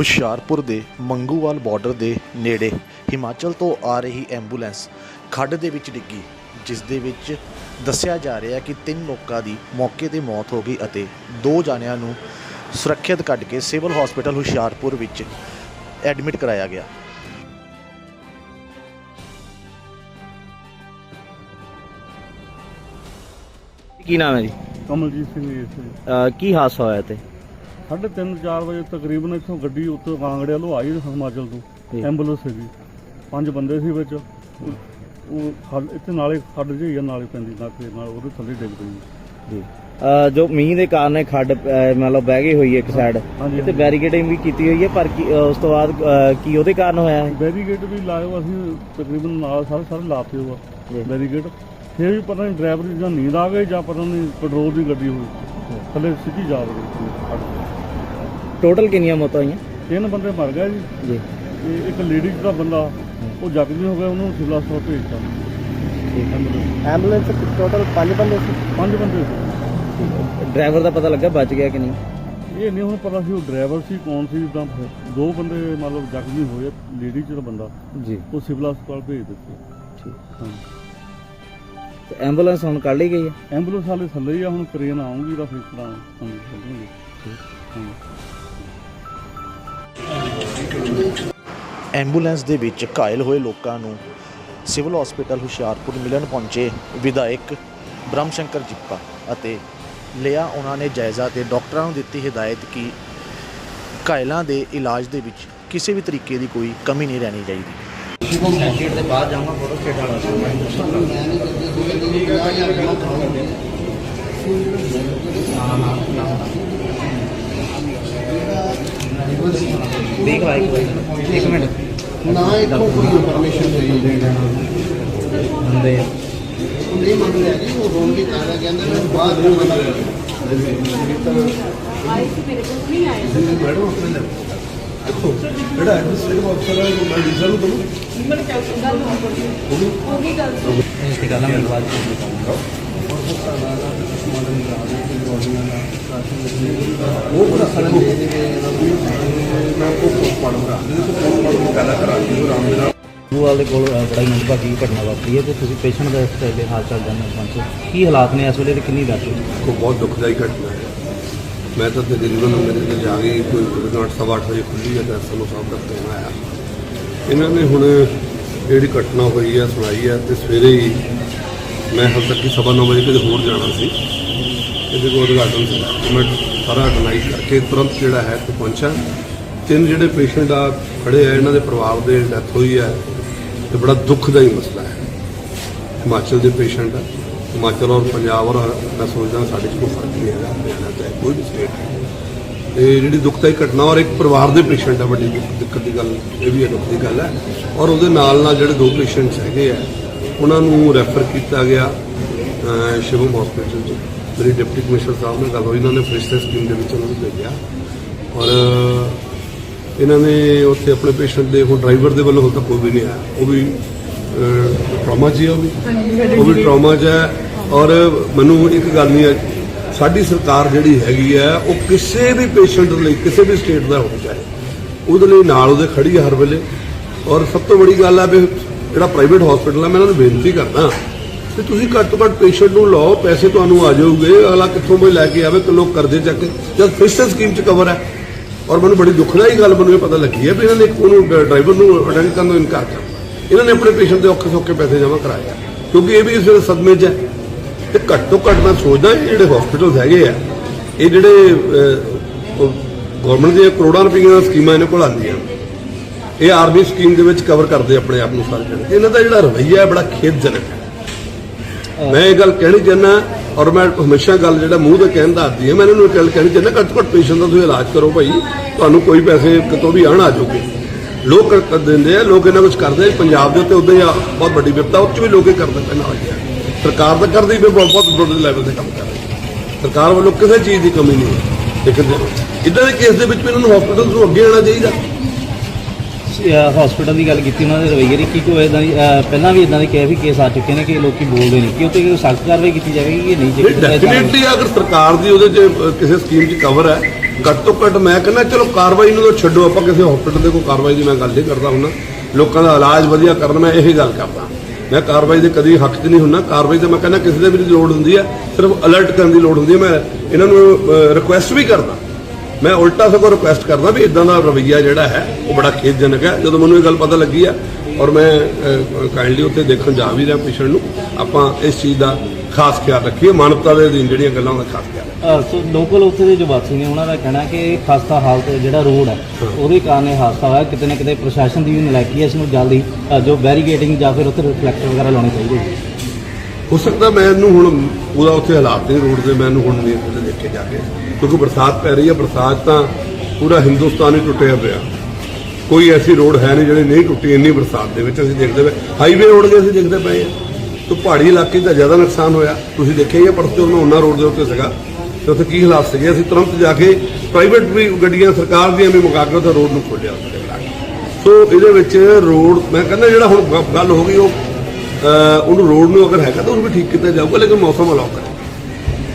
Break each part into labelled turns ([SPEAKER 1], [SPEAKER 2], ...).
[SPEAKER 1] ਹੁਸ਼ਿਆਰਪੁਰ ਦੇ ਮੰਗੂਵਾਲ ਬਾਰਡਰ ਦੇ ਨੇੜੇ ਹਿਮਾਚਲ ਤੋਂ ਆ ਰਹੀ ਐਂਬੂਲੈਂਸ ਖੱਡ ਦੇ ਵਿੱਚ ਡਿੱਗੀ ਜਿਸ ਦੇ ਵਿੱਚ ਦੱਸਿਆ ਜਾ ਰਿਹਾ ਕਿ ਤਿੰਨ ਲੋਕਾਂ ਦੀ ਮੌਕੇ ਤੇ ਮੌਤ ਹੋ ਗਈ ਅਤੇ ਦੋ ਜਾਣਿਆਂ ਨੂੰ ਸੁਰੱਖਿਅਤ ਕੱਢ ਕੇ ਸਿਵਲ ਹਸਪੀਟਲ ਹੁਸ਼ਿਆਰਪੁਰ ਵਿੱਚ ਐਡਮਿਟ ਕਰਾਇਆ ਗਿਆ।
[SPEAKER 2] ਕੀ ਨਾਮ ਹੈ ਜੀ?
[SPEAKER 3] ਕਮਲਜੀਤ ਸਿੰਘ ਜੀ ਇੱਥੇ।
[SPEAKER 2] ਅਹ ਕੀ ਹਾਦਸਾ ਹੋਇਆ ਤੇ
[SPEAKER 3] ਸਾਢੇ ਤਿੰਨ 4 ਵਜੇ ਤਕਰੀਬਨ ਇੱਥੋਂ ਗੱਡੀ ਉੱਤੋਂ ਕਾਂਗੜੇ ਵੱਲੋਂ ਆਈ ਹਿਮਾਚਲ
[SPEAKER 2] ਜੀ।
[SPEAKER 3] ਤੋਂ ਐਂਬੂਲੈਂਸ ਸੀਗੀ। ਪੰਜ ਬੰਦੇ ਸੀ ਵਿੱਚ। ਉਹ- ਖੱਡ- ਇੱਥੇ ਨਾਲੇ ਖੱਡ ਜਿਹੀ ਆ ਨਾਲੇ ਪੈਂਦੀ ਨਾਕੇ ਨਾਲ ਉਹਦੇ ਥੱਲੇ ਡਿੱਗ ਪਈ।
[SPEAKER 2] ਜੀ ਅਹ ਜੋ ਮੀਂਹ ਦੇ ਕਾਰਨ ਇਹ ਖੱਡ ਅਹ ਮਤਲਬ ਬਹਿ ਗਈ ਹੋਈ ਹੈ। ਇੱਕ ਸਾਈਡ
[SPEAKER 3] ਹਾਂਜੀ,
[SPEAKER 2] ਤੇ
[SPEAKER 3] ਹਾਂਜੀ।
[SPEAKER 2] ਬੈਰੀਕੇਡਿੰਗ ਵੀ ਕੀਤੀ ਹੋਈ ਹੈ ਪਰ ਕੀ- ਅਹ ਉਸ ਤੋਂ ਬਾਅਦ ਅਹ ਕੀ ਉਹਦੇ ਕਾਰਨ ਹੋਇਆ ਹੈ
[SPEAKER 3] ਬੈਰੀਗੇਟ ਵੀ ਲਾਇਓ ਅਸੀਂ ਤਕਰੀਬਨ ਨਾਲ ਸਾਰੇ ਸਾਰੇ ਲਾਤੇ
[SPEAKER 2] ਜੀ।
[SPEAKER 3] ਉਹ ਬੈਰੀਗੇਟ ਫਿਰ ਵੀ ਪਤਾ ਨਹੀਂ ਡਰਾਈਵਰ ਦੀ ਜਾਂ ਨੀਂਦ ਆ ਗਈ ਜਾਂ ਪਤਾ ਨਹੀਂ ਪੈਟਰੋਲ ਦੀ ਗੱਡੀ ਹੋਈ। ਥੱਲੇ ਸਿੱਧੀ ਜਾ ਵੜੀ।
[SPEAKER 2] ਟੋਟਲ ਕਿੰਨੀਆਂ ਮੌਤਾਂ ਹੋਈਆਂ?
[SPEAKER 3] ਤਿੰਨ ਬੰਦੇ ਮਰ ਗਏ ਜੀ।
[SPEAKER 2] ਜੀ।
[SPEAKER 3] ਤੇ ਇੱਕ ਲੇਡੀ ਦਾ ਬੰਦਾ ਉਹ ਜ਼ਖਮੀ ਹੋ ਗਿਆ ਉਹਨੂੰ ਸਿਵਲ ਹਸਪਤਾਲ ਭੇਜਤਾ। ਐਂਬੂਲੈਂਸ
[SPEAKER 2] ਟੋਟਲ 5 ਬੰਦੇ ਸੀ?
[SPEAKER 3] ਪੰਜ ਬੰਦੇ ਸੀ।
[SPEAKER 2] ਡਰਾਈਵਰ ਦਾ ਪਤਾ ਲੱਗਾ ਬਚ ਗਿਆ ਕਿ ਨਹੀਂ?
[SPEAKER 3] ਇਹ ਨਹੀਂ ਹੁਣ ਪਤਾ ਸੀ ਉਹ ਡਰਾਈਵਰ ਸੀ ਕੌਣ ਸੀ ਜਿੱਦਾਂ ਦੋ ਬੰਦੇ ਮਤਲਬ ਜ਼ਖਮੀ ਹੋਏ ਲੇਡੀ ਚ ਦਾ ਬੰਦਾ
[SPEAKER 2] ਜੀ।
[SPEAKER 3] ਉਹ ਸਿਵਲ ਹਸਪਤਾਲ ਭੇਜ ਦਿੱਤੇ।
[SPEAKER 2] ਠੀਕ।
[SPEAKER 3] ਹਾਂ
[SPEAKER 2] ਤੇ ਐਂਬੂਲੈਂਸ ਹੁਣ ਕੱਢ ਲਈ ਗਈ ਹੈ?
[SPEAKER 3] ਐਂਬੂਲੈਂਸ ਵਾਲੇ ਥੱਲੇ ਹੀ ਆ ਹੁਣ ਕਰੇਨ ਆਉਂਗੀ ਤਾਂ ਫਿਰ ਕਰਾਂ ਹਾਂਜੀ ਚੱਲਾਂਗੇ।
[SPEAKER 1] ਐਂਬੂਲੈਂਸ ਦੇ ਵਿੱਚ ਘਾਇਲ ਹੋਏ ਲੋਕਾਂ ਨੂੰ ਸਿਵਲ ਹਸਪੀਟਲ ਹੁਸ਼ਿਆਰਪੁਰ ਮਿਲਣ ਪਹੁੰਚੇ ਵਿਧਾਇਕ ਬ੍ਰਹਮ ਸ਼ੰਕਰ ਜਿੱਪਾ ਅਤੇ ਲਿਆ ਉਹਨਾਂ ਨੇ ਜਾਇਜ਼ਾ ਤੇ ਡਾਕਟਰਾਂ ਨੂੰ ਦਿੱਤੀ ਹਦਾਇਤ ਕਿ ਘਾਇਲਾਂ ਦੇ ਇਲਾਜ ਦੇ ਵਿੱਚ ਕਿਸੇ ਵੀ ਤਰੀਕੇ ਦੀ ਕੋਈ ਕਮੀ ਨਹੀਂ ਰਹਿਣੀ ਚਾਹੀਦੀ।
[SPEAKER 2] ਦੇਖ ਲਾ ਇੱਕ ਵਾਰੀ। ਇੱਕ ਮਿੰਟ।
[SPEAKER 4] ਨਾ ਇੱਕੋ ਕੋਈ ਇਨਫੋਰਮੇਸ਼ਨ ਨਹੀਂ
[SPEAKER 2] ਹੁੰਦੇ ਆ।
[SPEAKER 4] ਉਹ ਨਹੀਂ ਮੰਗ ਰਿਹਾ ਜੀ ਉਹ ਰੋਣ ਦੀ ਕਾਰਾ ਕਹਿੰਦੇ ਨੇ ਬਾਅਦ ਵਿੱਚ ਮਨਾ
[SPEAKER 5] ਆਏ ਸੀ ਮੇਰੇ ਕੋਲ ਨਹੀਂ ਆਏ।
[SPEAKER 4] ਮੈਡਮ ਆਪਣੇ ਦੇਖੋ ਜਿਹੜਾ ਐਡਮਿਨਿਸਟ੍ਰੇਟਿਵ ਅਫਸਰ ਹੈ ਉਹ ਮੈਂ ਡੀਜ਼ਲ ਨੂੰ ਦਊਂ।
[SPEAKER 5] ਮੈਂ ਚੱਲ ਗੱਲ ਹੋ ਗਈ ਗੱਲ ਤੋਂ
[SPEAKER 2] ਇਸ ਦੀ ਗੱਲ ਮੈਂ ਬਾਅਦ ਵਿੱਚ
[SPEAKER 4] ਉਹ ਬੜਾ ਸਾਰਾ ਦੇ ਦੇ ਮੈਂ ਉਹ ਪੋਸਟਮਾਰਟਮ ਕਰਾ ਦਿੰਦਾ ਪੋਸਟਮਾਰਟਮ ਪਹਿਲਾਂ ਕਰਾ ਦਿਓ ਆਰਾਮ ਦੇ ਨਾਲ।
[SPEAKER 2] ਬੂਵਾਲ ਦੇ ਕੋਲ ਬੜਾ ਹੀ ਮੰਦਭਾਗੀ ਘਟਨਾ ਵਾਪਰੀ ਹੈ ਤੇ ਤੁਸੀਂ ਪੇਸ਼ੈਂਟ ਦਾ ਇਸ ਵੇਲੇ ਹਾਲ ਚਾਲ ਜਾਣਨਾ ਚਾਹੁੰਦੇ ਹੋ। ਕੀ ਹਾਲਾਤ ਨੇ ਇਸ ਵੇਲੇ ਤੇ ਕਿੰਨੀ ਦੱਸ
[SPEAKER 6] ਕੋ ਬਹੁਤ ਦੁਖਦਾਈ ਘਟਨਾ ਹੈ। ਮੈਂ ਤਾਂ ਤਕਰੀਬਨ ਮੇਰੇ ਤੇ ਜਾ ਗਈ ਕੋਈ ਤਕਰੀਬਨ ਅੱਠ ਸਵਾ ਅੱਠ ਵਜੇ ਖੁੱਲੀ ਹੈ ਤਾਂ ਸਾਨੂੰ ਸਾਹਿਬ ਦਾ ਆਇਆ। ਇਹਨਾਂ ਨੇ ਹੁਣ ਜਿਹੜੀ ਘਟਨਾ ਹੋਈ ਹੈ ਸੁਣਾਈ ਹੈ ਤੇ ਸਵੇਰੇ ਹੀ ਮੈਂ ਹਾਲ ਤੱਕ ਹੀ ਸਵਾ ਨੌ ਵਜੇ ਕਿਤੇ ਹੋਰ ਜਾਣਾ ਸੀ। ਇਹਦੇ ਕੋਲ ਉਦਘਾਟਨ ਸੀ। ਮੈਂ ਸਾਰਾ ਆਰਗੇਨਾਈਜ਼ ਕਰਕੇ ਤੁਰੰਤ ਜਿਹੜਾ ਹੈ ਤੇ ਪਹੁੰਚਾ ਤਿੰਨ ਜਿਹੜੇ ਪੇਸ਼ੈਂਟ ਆ, ਖੜੇ ਆ, ਇਹਨਾਂ ਦੇ ਪਰਿਵਾਰ ਦੇ ਡੈਥ ਹੋਈ ਹੈ ਤੇ ਬੜਾ ਦੁੱਖ ਦਾ ਹੀ ਮਸਲਾ ਹੈ। ਹਿਮਾਚਲ ਦੇ ਪੇਸ਼ੈਂਟ ਆ। ਹਿਮਾਚਲ ਔਰ ਪੰਜਾਬ ਔਰ ਮੈਂ ਸੋਚਦਾ ਸਾਡੇ 'ਚ ਕੋਈ ਫ਼ਰਕ ਨਹੀਂ ਹੈਗਾ, ਹਰਿਆਣਾ ਚਾਹੇ ਕੋਈ ਵੀ ਸਟੇਟ ਹੈ। ਤੇ ਜਿਹੜੀ ਦੁਖਦਾਈ ਘਟਨਾ ਔਰ ਇੱਕ ਪਰਿਵਾਰ ਦੇ ਪੇਸ਼ੈਂਟ ਆ, ਵੱਡੀ ਦਿੱਕਤ ਦੀ ਗੱਲ, ਇਹ ਵੀ ਦੁੱਖ ਦੀ ਗੱਲ ਹੈ। ਔਰ ਉਹਦੇ ਨਾਲ ਨਾਲ ਜਿਹੜੇ ਦੋ ਪੇਸ਼ੈਂਟਸ ਹੈਗੇ ਆ, ਉਹਨਾਂ ਨੂੰ ਰੈਫਰ ਕੀਤਾ ਗਿਆ ਸ਼ਿਵਮ ਹਸਪੀਟਲ 'ਚ। ਮੇਰੀ ਡਿਪਟੀ ਕਮਿਸ਼ਨਰ ਸਾਹਿਬ ਨਾਲ ਗੱਲ ਹੋਈ, ਇਹਨਾਂ ਨੇ ਫਰਿਸ਼ਤੇ ਸਕੀਮ ਦੇ ਵਿੱਚ ਉਹਨਾਂ ਨੂੰ ਭੇਜਿਆ। ਔਰ, ਇਹਨਾਂ ਨੇ ਉੱਥੇ ਆਪਣੇ ਪੇਸ਼ੈਂਟ ਦੇ, ਹੁਣ ਡਰਾਈਵਰ ਦੇ ਵੱਲੋਂ ਹੁਣ ਤੱਕ ਕੋਈ ਵੀ ਨਹੀਂ ਆਇਆ। ਉਹ ਵੀ ਟਰਾਮਾ ਹੀ ਆ ਉਹ ਵੀ। ਉਹ ਵੀ ਟਰਾਮਾ 'ਚ ਹੈ। ਔਰ ਮੈਨੂੰ ਇੱਕ ਗੱਲ ਨਹੀਂ ਹੈ ਸਾਡੀ ਸਰਕਾਰ ਜਿਹੜੀ ਹੈਗੀ ਹੈ ਉਹ ਕਿਸੇ ਵੀ ਪੇਸ਼ੈਂਟ ਲਈ ਕਿਸੇ ਵੀ ਸਟੇਟ ਦਾ ਹੋਵੇ ਚਾਹੇ ਉਹਦੇ ਲਈ ਨਾਲ ਉਹਦੇ ਖੜੀ ਹੈ ਹਰ ਵੇਲੇ। ਔਰ ਸਭ ਤੋਂ ਵੱਡੀ ਗੱਲ ਹੈ ਵੀ ਜਿਹੜਾ ਪ੍ਰਾਈਵੇਟ ਹਸਪੀਟਲ ਹੈ ਮੈਂ ਇਹਨਾਂ ਨੂੰ ਬੇਨਤੀ ਕਰਦਾ ਕਿ ਤੁਸੀਂ ਘੱਟ ਤੋਂ ਘੱਟ ਪੇਸ਼ੈਂਟ ਨੂੰ ਲਾਓ ਪੈਸੇ ਤੁਹਾਨੂੰ ਆ ਜਾਊਗੇ। ਅਗਲਾ ਕਿੱਥੋਂ ਵੀ ਲੈ ਕੇ ਆਵੇ ਕਿ ਲੋਕ ਕਰਜ਼ੇ ਚੱਕ ਜਦ ਫਿਸਟਰ ਸਕੀਮ 'ਚ ਕਵਰ ਹੈ। ਔਰ ਮੈਨੂੰ ਬੜੀ ਦੁਖਦਾਈ ਗੱਲ ਮੈਨੂੰ ਇਹ ਪਤਾ ਲੱਗੀ ਹੈ ਵੀ ਇਹਨਾਂ ਨੇ ਇੱਕ ਉਹਨੂੰ ਡਰਾਈਵਰ ਨੂੰ ਅਟੈਂਡ ਕਰਨ ਤੋਂ ਇਨਕਾਰ ਕਰਤਾ ਇਹਨਾਂ ਨੇ ਆਪਣੇ ਪੇਸ਼ੈਂਟ ਦੇ ਔਖੇ ਸੌਖੇ ਪੈਸੇ ਜਮ੍ਹਾਂ ਕਰਾਏ ਕਿਉਂਕਿ ਇਹ ਵੀ ਇਸ ਵੇਲੇ ਸਦਮੇ 'ਚ ਹੈ। ਤੇ ਘੱਟ ਤੋਂ ਘੱਟ ਮੈਂ ਸੋਚਦਾ ਇਹ ਜਿਹੜੇ ਹਸਪੀਟਲ ਹੈਗੇ ਆ, ਇਹ ਜਿਹੜੇ ਗਵਰਨਮੈਂਟ ਦੀਆਂ ਕਰੋੜਾਂ ਰੁਪਈਆਂ ਦੀਆਂ ਸਕੀਮਾਂ ਇਹਨਾਂ ਕੋਲ ਆਉਂਦੀਆਂ। ਇਹ ਆਰਮੀ ਸਕੀਮ ਦੇ ਵਿੱਚ ਕਵਰ ਕਰਦੇ ਆਪਣੇ ਆਪ ਨੂੰ ਸਾਰੇ ਜਣੇ। ਇਹਨਾਂ ਦਾ ਜਿਹੜਾ ਰਵੱਈਆ ਹੈ, ਬੜਾ ਖੇਦਜਨਕ ਹੈ। ਮੈਂ ਇਹ ਗੱਲ ਕਹਿਣੀ ਚਾਹੁੰਦਾ ਔਰ ਮੈਂ ਹਮੇਸ਼ਾ ਗੱਲ ਜਿਹੜਾ ਮੂੰਹ ਤੇ ਕਹਿਣ ਦਾ ਆਦੀ ਹੈ ਮੈਂ ਇਹਨਾਂ ਨੂੰ ਗੱਲ ਕਹਿਣੀ ਚਾਹੁੰਦਾ, ਘੱਟ ਤੋਂ ਘੱਟ ਪੇਸ਼ੈਂਟ ਦਾ ਤੁਸੀਂ ਇਲਾਜ ਕਰੋ ਭਾਈ। ਤੁਹਾਨੂੰ ਕੋਈ ਪੈਸੇ ਕਿਤੋਂ ਵੀ ਆਣ ਆ ਜਾਓਗੇ। ਲੋਕ ਕਰ ਦਿੰਦੇ ਆ, ਲੋਕ ਇਹਨਾਂ ਕੁਝ ਕਰਦੇ ਪੰਜਾਬ ਦੇ ਉੱਤੇ ਉਦਾਂ ਹੀ ਆ, ਬਹੁਤ ਵੱਡੀ ਵਿਪਤਾ, ਉਹ 'ਚ ਵੀ ਲੋਕ ਇਹ ਕਰਦੇ ਪਹਿਲਾਂ ਆ। ਗਿਆ ਸਰਕਾਰ ਤਾਂ ਕਰਦੀ ਵੀ ਬਹੁਤ ਵੱਡੇ ਲੈਵਲ ਤੇ ਕੰਮ ਕਰ ਰਹੀ ਸਰਕਾਰ ਵੱਲੋਂ ਕਿਸੇ ਚੀਜ਼ ਦੀ ਕਮੀ ਨਹੀਂ ਹੈ। ਲੇਕਿਨ ਇਦਾਂ ਦੇ ਕੇਸ ਦੇ ਵਿੱਚ ਵੀ ਇਹਨਾਂ ਨੂੰ ਹਸਪੀਟਲ ਤੋਂ ਅੱਗੇ ਆਉਣਾ ਚਾਹੀਦਾ।
[SPEAKER 2] ਹਸਪੀਟਲ ਦੀ ਗੱਲ ਕੀਤੀ ਉਹਨਾਂ ਦੇ ਰਵੱਈਏ ਦੀ ਕੀ ਕੋਈ ਇਦਾਂ ਪਹਿਲਾਂ ਵੀ ਇਦਾਂ ਦੇ ਕਈ ਵੀ ਕੇਸ ਆ ਚੁੱਕੇ ਨੇ ਕਿ ਲੋਕੀ ਬੋਲਦੇ ਨਹੀਂ। ਕਿ ਉੱਤੇ ਕੋਈ ਸਖਤ ਕਾਰਵਾਈ ਕੀਤੀ ਜਾਵੇਗੀ ਕਿ ਨਹੀਂ ਜੇ
[SPEAKER 6] ਡੈਫੀਨਿਟਲੀ ਅਗਰ ਸਰਕਾਰ ਦੀ ਉਹਦੇ 'ਚ ਕਿਸੇ ਸਕੀਮ 'ਚ ਕਵਰ ਹੈ ਘੱਟ ਤੋਂ ਘੱਟ ਮੈਂ ਕਹਿੰਦਾ ਚਲੋ ਕਾਰਵਾਈ ਨੂੰ ਤਾਂ ਛੱਡੋ ਆਪਾਂ ਕਿਸੇ ਹਸਪੀਟਲ ਦੇ ਕੋਈ ਕਾਰਵਾਈ ਦੀ ਮੈਂ ਗੱਲ ਨਹੀਂ ਕਰਦਾ ਹੁੰਦਾ। ਲੋਕਾਂ ਦਾ ਇਲਾਜ ਵਧੀਆ ਕਰਨ ਮੈਂ ਇਹੀ ਗੱਲ ਕਰਦਾ। ਮੈਂ ਕਾਰਵਾਈ ਦੇ ਕਦੀ ਹੱਕ 'ਚ ਨਹੀਂ ਹੁੰਦਾ। ਕਾਰਵਾਈ ਤਾਂ ਮੈਂ ਕਹਿੰਦਾ ਕਿਸੇ ਦੇ ਵੀ ਲੋੜ ਹੁੰਦੀ ਹੈ ਸਿਰਫ ਅਲਰਟ ਕਰਨ ਦੀ ਲੋੜ ਹੁੰਦੀ ਹੈ। ਮੈਂ ਇਹਨਾਂ ਨੂੰ ਰਿਕੁਐਸਟ ਵੀ ਕਰਦਾ। ਮੈਂ ਉਲਟਾ ਸਗੋਂ ਰਿਕੁਐਸਟ ਕਰਦਾ ਵੀ ਇਦਾਂ ਦਾ ਰਵੱਈਆ ਜਿਹੜਾ ਹੈ ਉਹ ਬੜਾ ਖੇਦਜਨਕ ਹੈ। ਜਦੋਂ ਮੈਨੂੰ ਇਹ ਗੱਲ ਪਤਾ ਲੱਗੀ ਆ ਔਰ ਮੈਂ ਕਾਈਂਡਲੀ ਉੱਥੇ ਦੇਖਣ ਜਾ ਵੀ ਰਿਹਾ ਪੇਸ਼ੈਂਟ ਨੂੰ ਆਪਾਂ ਇਸ ਚੀਜ਼ ਦਾ ਖਾਸ ਖਿਆਲ ਰੱਖੀਏ ਮਾਨਵਤਾ ਦੇ ਅਧੀਨ ਜਿਹੜੀਆਂ ਗੱਲਾਂ ਦਾ ਖਾਸ ਖਿਆਲ
[SPEAKER 2] ਸੋ ਲੋਕਲ ਉੱਥੇ ਦੇ ਜੋ ਵਾਸੀ ਨੇ ਉਹਨਾਂ ਦਾ ਕਹਿਣਾ ਕਿ ਖਸਤਾ ਹਾਲਤ ਜਿਹੜਾ ਰੋਡ ਹੈ ਉਹਦੇ ਕਾਰਨ ਇਹ ਹਾਦਸਾ ਹੋਇਆ। ਕਿਤੇ ਨਾ ਕਿਤੇ ਪ੍ਰਸ਼ਾਸਨ ਦੀ ਵੀ ਨਲਾਇਕੀ ਹੈ ਇਸ ਨੂੰ ਜਲਦੀ ਜੋ ਬੈਰੀਗੇਟਿੰਗ ਜਾਂ ਫਿਰ ਉੱਥੇ ਰਿਫਲੈਕਟਰ ਵਗੈਰਾ ਲਾਉਣੇ ਚਾਹੀਦੇ
[SPEAKER 6] ਹੋ ਸਕਦਾ ਮੈਂ ਇਹਨੂੰ ਹੁਣ ਉਹਦਾ ਉੱਥੇ ਹਾਲਾਤ ਨਹੀਂ ਰੋਡ ਦੇ ਮੈਨੂੰ ਹੁਣ ਨਹੀਂ ਉੱਥੇ ਦੇਖੇ ਜਾ ਕੇ। ਕਿਉਂਕਿ ਬਰਸਾਤ ਪੈ ਰਹੀ ਹੈ ਬਰਸਾਤ ਤਾਂ ਪੂਰਾ ਹਿੰਦੁਸਤਾਨ ਹੀ ਟੁੱਟਿਆ ਪਿਆ। ਕੋਈ ਐਸੀ ਰੋਡ ਹੈ ਨਹੀਂ ਜਿਹੜੀ ਨਹੀਂ ਟੁੱਟੀ ਇੰਨੀ ਬਰਸਾਤ ਦੇ ਵਿੱਚ। ਅਸੀਂ ਦੇਖਦੇ ਪਏ ਹਾਈਵੇ ਰੋਡ ਦੇ ਅਸੀਂ ਦੇਖਦੇ ਪਏ ਹਾਂ ਤਾਂ ਪਹਾੜੀ ਇਲਾਕੇ ਦਾ ਜ਼ਿਆਦਾ ਨੁਕਸਾਨ ਹੋਇਆ। ਤੁਸੀਂ ਦੇਖਿਆ ਹੀ ਹੈ ਪਰਸੋਂ ਉਹਨਾਂ ਉਹਨਾਂ ਰੋਡ ਦੇ ਉੱਤੇ ਸੀਗਾ। ਤੇ ਉੱਥੇ ਕੀ ਹਾਲਾਤ ਸੀਗੇ? ਅਸੀਂ ਤੁਰੰਤ ਜਾ ਕੇ ਪ੍ਰਾਈਵੇਟ ਵੀ ਗੱਡੀਆਂ, ਸਰਕਾਰ ਦੀਆਂ ਵੀ ਮੁਕਾ ਕੇ ਉੱਥੇ ਰੋਡ ਨੂੰ ਖੋਲ੍ਹਿਆ। ਸੋ ਇਹਦੇ ਵਿੱਚ ਰੋਡ ਮੈਂ ਕਹਿੰਦਾ ਜਿਹੜਾ ਹੁਣ ਗ- ਗੱਲ ਹੋ ਗਈ, ਉਹ ਉਹਨੂੰ ਰੋਡ ਨੂੰ ਅਗਰ ਹੈਗਾ ਤਾਂ ਉਹਨੂੰ ਵੀ ਠੀਕ ਕੀਤਾ ਜਾਊਗਾ ਲੇਕਿਨ ਮੌਸਮ ਅਲਾਉ ਕਰੇ।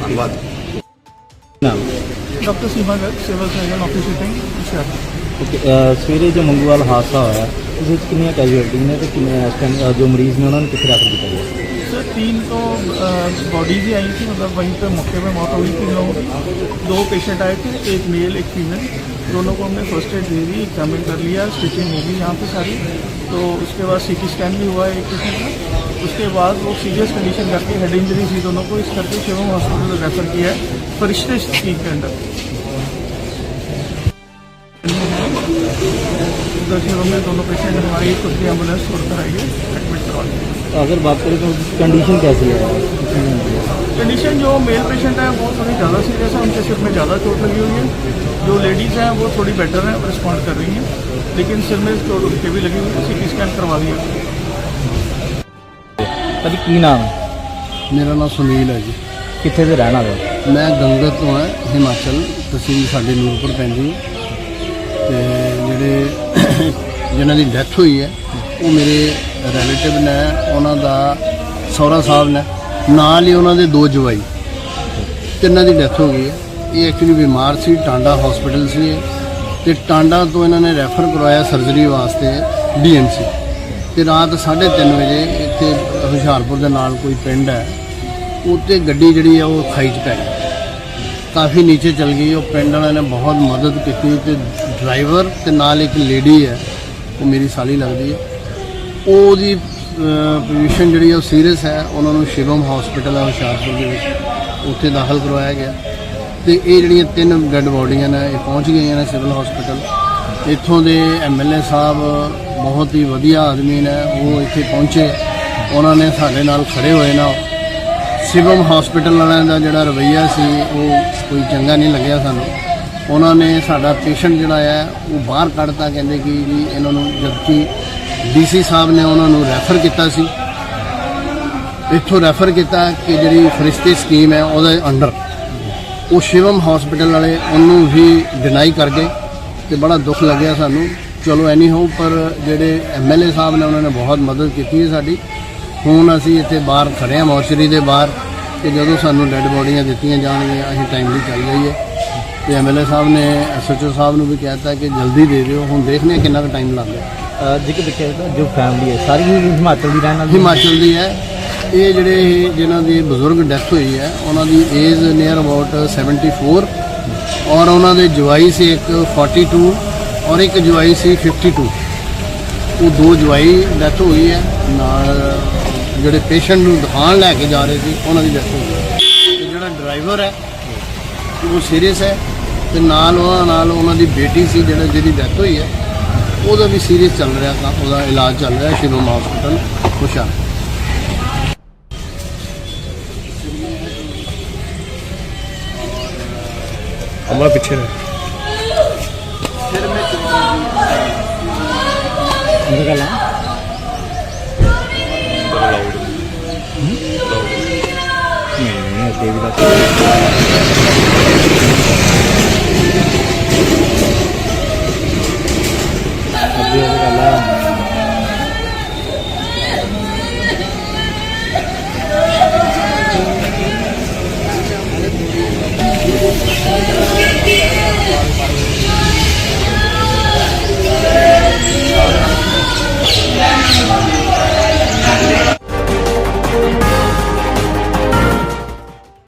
[SPEAKER 6] ਧੰਨਵਾਦ।
[SPEAKER 2] ਨਾਮ?
[SPEAKER 7] Doctor Seema Garg civil surgeon office
[SPEAKER 2] sitting Hoshiarpur ਸਵੇਰੇ ਜੋ ਮੰਗੂਵਾਲ ਹਾਦਸਾ ਹੋਇਆ ਉਸ ਵਿੱਚ ਕਿੰਨੀਆਂ ਕੈਜੂਅਲਟੀ ਨੇ ਤੇ ਕਿੰਨੇ ਇਸ ਜੋ ਮਰੀਜ਼ ਨੇ ਉਹਨਾਂ ਨੂੰ ਕਿੱਥੇ ਰੈਫਰ ਕੀਤਾ ਗਿਆ?
[SPEAKER 7] सर तीन तो बॉडीज ही आई थी मतलब वहीं पे मौके पे मौत हो गई थी लोगों की। दो पेशेंट आए थे, एक मेल एक फीमेल दोनों को हमने फ़र्स्ट एड दे दी एग्जामिन कर लिया स्टिचिंग हो गई यहाँ पे सारी। तो उसके बाद सीटी स्कैन भी हुआ एक पेशेंट का। उसके बाद वो सीरियस कंडीशन करके हेड इंजरी थी दोनों को, इस करके शिवम हॉस्पिटल रेफर किया है, फरिश्ते स्कीम के अंडर उधर शिवम में दोनों पेशेंट हमारी खुद की एंबुलेंस छोड़कर है एडमिट करवा
[SPEAKER 2] अगर बात करें तो कंडीशन कैसी है
[SPEAKER 7] कंडीशन जो मेल पेशेंट है वो थोड़ी ज़्यादा सीरियस है उनके सिर में ज़्यादा चोट लगी हुई है जो लेडीज़ हैं वो थोड़ी बेटर हैं रिस्पॉन्ड कर रही हैं लेकिन सिर में चोट उनके भी लगी हुई है सी स्कैन करवा दिया
[SPEAKER 2] ਭਾਜੀ ਕੀ ਨਾਮ ਹੈ
[SPEAKER 8] ਮੇਰਾ ਨਾਮ ਸੁਨੀਲ ਹੈ ਜੀ
[SPEAKER 2] ਕਿੱਥੇ ਦੇ ਰਹਿਣ ਵਾਲੇ ਹੋ?
[SPEAKER 8] ਮੈਂ ਗੰਗਤ ਤੋਂ ਹਾਂ ਹਿਮਾਚਲ ਤਹਿਸੀਲ ਸਾਡੇ ਨੂਰਪੁਰ ਪੈਂਦੀ ਹੈ ਤੇ ਜਿਹੜੇ ਜਿਨ੍ਹਾਂ ਦੀ ਡੈਥ ਹੋਈ ਹੈ ਉਹ ਮੇਰੇ ਰਿਲੇਟਿਵ ਨੇ ਉਹਨਾਂ ਦਾ ਸਹੁਰਾ ਸਾਹਿਬ ਨੇ ਨਾਲ ਹੀ ਉਹਨਾਂ ਦੇ ਦੋ ਜਵਾਈ। ਤਿੰਨਾਂ ਦੀ ਡੈਥ ਹੋ ਗਈ ਹੈ। ਇਹ ਐਕਚੁਅਲੀ ਬਿਮਾਰ ਸੀ ਟਾਂਡਾ ਹਸਪੀਟਲ ਸੀ ਇਹ, ਤੇ ਟਾਂਡਾ ਤੋਂ ਇਹਨਾਂ ਨੇ ਰੈਫਰ ਕਰਵਾਇਆ ਸਰਜਰੀ ਵਾਸਤੇ ਡੀਐਮਸੀ ਤੇ ਰਾਤ 3:30 ਵਜੇ ਇੱਥੇ ਹੁਸ਼ਿਆਰਪੁਰ ਦੇ ਨਾਲ ਕੋਈ ਪਿੰਡ ਹੈ ਉੱਤੇ ਗੱਡੀ ਜਿਹੜੀ ਆ ਉਹ ਖਾਈ 'ਚ ਪੈ ਗਈ। ਕਾਫੀ ਨੀਚੇ ਚਲ ਗਈ ਉਹ ਪਿੰਡ ਵਾਲਿਆਂ ਨੇ ਬਹੁਤ ਮਦਦ ਕੀਤੀ ਤੇ ਡਰਾਈਵਰ ਤੇ ਨਾਲ ਇੱਕ ਲੇਡੀ ਹੈ ਉਹ ਮੇਰੀ ਸਾਲੀ ਲੱਗਦੀ ਹੈ। ਉਹਦੀ ਪੋਜੀਸ਼ਨ ਜਿਹੜੀ ਉਹ ਸੀਰੀਅਸ ਹੈ। ਉਹਨਾਂ ਨੂੰ ਸ਼ਿਵਮ ਹਸਪੀਟਲ ਹੈ ਹੁਸ਼ਿਆਰਪੁਰ ਦੇ ਵਿੱਚ। ਉੱਥੇ ਦਾਖਲ ਕਰਵਾਇਆ ਗਿਆ। ਤੇ ਇਹ ਜਿਹੜੀਆਂ ਤਿੰਨ ਡੈੱਡ ਬੋਡੀਆਂ ਨੇ, ਇਹ ਪਹੁੰਚ ਗਈਆਂ ਨੇ ਸਿਵਲ ਹਸਪੀਟਲ ਇੱਥੋਂ ਦੇ ਐਮਐਲਏ ਸਾਹਿਬ ਬਹੁਤ ਹੀ ਵਧੀਆ ਆਦਮੀ ਨੇ, ਉਹ ਇੱਥੇ ਪਹੁੰਚੇ। ਉਹਨਾਂ ਨੇ ਸਾਡੇ ਨਾਲ ਖੜੇ ਹੋਏ ਨਾ। ਸਿਵਮ ਹਸਪੀਟਲ ਵਾਲਿਆਂ ਦਾ ਜਿਹੜਾ ਰਵੱਈਆ ਸੀ, ਉਹ ਕੋਈ ਚੰਗਾ ਨਹੀਂ ਲੱਗਿਆ ਸਾਨੂੰ। ਉਹਨਾਂ ਨੇ ਸਾਡਾ ਪੇਸ਼ੈਂਟ ਜਿਹੜਾ ਹੈ, ਉਹ ਬਾਹਰ ਕੱਢਤਾ, ਕਹਿੰਦੇ ਕਿ ਜੀ ਇਹਨਾਂ ਨੂੰ ਜਦਕਿ ਡੀਸੀ ਸਾਹਿਬ ਨੇ ਉਹਨਾਂ ਨੂੰ ਰੈਫਰ ਕੀਤਾ ਸੀ। ਇੱਥੋਂ ਰੈਫਰ ਕੀਤਾ ਕਿ ਜਿਹੜੀ ਫਰਿਸ਼ਤੇ ਸਕੀਮ ਹੈ, ਉਹਦੇ ਅੰਡਰ। ਉਹ ਸ਼ਿਵਮ ਹਸਪੀਟਲ ਵਾਲੇ ਉਹਨੂੰ ਵੀ ਡਿਨਾਈ ਕਰ ਗਏ ਤੇ ਬੜਾ ਦੁੱਖ ਲੱਗਿਆ ਸਾਨੂੰ। ਚਲੋ, ਐਨੀ ਹੋ, ਪਰ ਜਿਹੜੇ ਐਮਐਲਏ ਸਾਹਿਬ ਨੇ ਉਹਨਾਂ ਨੇ ਬਹੁਤ ਮਦਦ ਕੀਤੀ ਹੈ ਸਾਡੀ। ਹੁਣ ਅਸੀਂ ਇੱਥੇ ਬਾਹਰ ਖੜੇ ਹਾਂ ਮੌਸ਼ਰੀ ਦੇ ਬਾਹਰ ਕਿ ਜਦੋਂ ਸਾਨੂੰ ਡੈੱਡ ਬੋਡੀਆਂ ਦਿੱਤੀਆਂ ਜਾਣਗੀਆਂ, ਅਸੀਂ ਟਾਈਮਲੀ ਚੱਲ ਜਾਈਏ। ਤੇ ਐਮਐਲਏ ਸਾਹਿਬ ਨੇ ਐਸਐਚਓ ਸਾਹਿਬ ਨੂੰ ਵੀ ਕਹਿਤਾ ਕਿ ਜਲਦੀ ਦੇ ਦਿਓ। ਹੁਣ ਦੇਖਦੇ ਹਾਂ ਕਿੰਨਾ ਕੁ ਟਾਈਮ ਲੱਗਦਾ
[SPEAKER 2] ਜੇਕਰ ਦੇਖਿਆ ਤਾਂ ਜੋ ਫੈਮਿਲੀ ਹੈ ਸਾਰੀ ਹੀ ਹਿਮਾਚਲ ਦੀ ਰਹਿਣ ਵਾਲੀ
[SPEAKER 8] ਹਿਮਾਚਲ ਦੀ ਹੈ। ਇਹ ਜਿਹੜੇ ਜਿਨ੍ਹਾਂ ਦੀ ਬਜ਼ੁਰਗ ਡੈਥ ਹੋਈ ਹੈ ਉਹਨਾਂ ਦੀ ਏਜ ਨੀਅਰ ਅਬਾਊਟ 74 ਔਰ ਉਹਨਾਂ ਦੇ ਜਵਾਈ ਸੀ ਇੱਕ 42 ਔਰ ਇੱਕ ਜਵਾਈ ਸੀ 52 ਉਹ ਦੋ ਜਵਾਈ ਡੈਥ ਹੋਈ ਹੈ। ਨਾਲ ਜਿਹੜੇ ਪੇਸ਼ੈਂਟ ਨੂੰ ਦਿਖਾਉਣ ਲੈ ਕੇ ਜਾ ਰਹੇ ਸੀ ਉਹਨਾਂ ਦੀ ਡੈਥ ਹੋਈ ਹੈ। ਜਿਹੜਾ ਡਰਾਈਵਰ ਹੈ ਉਹ ਸੀਰੀਅਸ ਹੈ। ਤੇ ਨਾਲ ਉਹਨਾਂ ਨਾਲ ਉਹਨਾਂ ਦੀ ਬੇਟੀ ਸੀ ਜਿਹੜਾ ਜਿਹਦੀ ਡੈਥ ਹੋਈ ਹੈ ਉਹਦਾ ਵੀ ਸੀਰੀਅਸ ਚੱਲ ਰਿਹਾ ਕੰਮ ਉਹਦਾ ਇਲਾਜ ਚੱਲ ਰਿਹਾ ਸ਼ਿਵਮ ਹਸਪੀਟਲ ਹੁਸ਼ਿਆਰ।
[SPEAKER 4] ਅਮਰਾ ਪਿੱਛੇ ਨੇ
[SPEAKER 2] ਅੰਦਰ ਗੱਲ ਆ? ਨਹੀਂ ਨਹੀਂ ਅੱਗੇ ਵੀ ਤਾਂ Sabihan ka lang.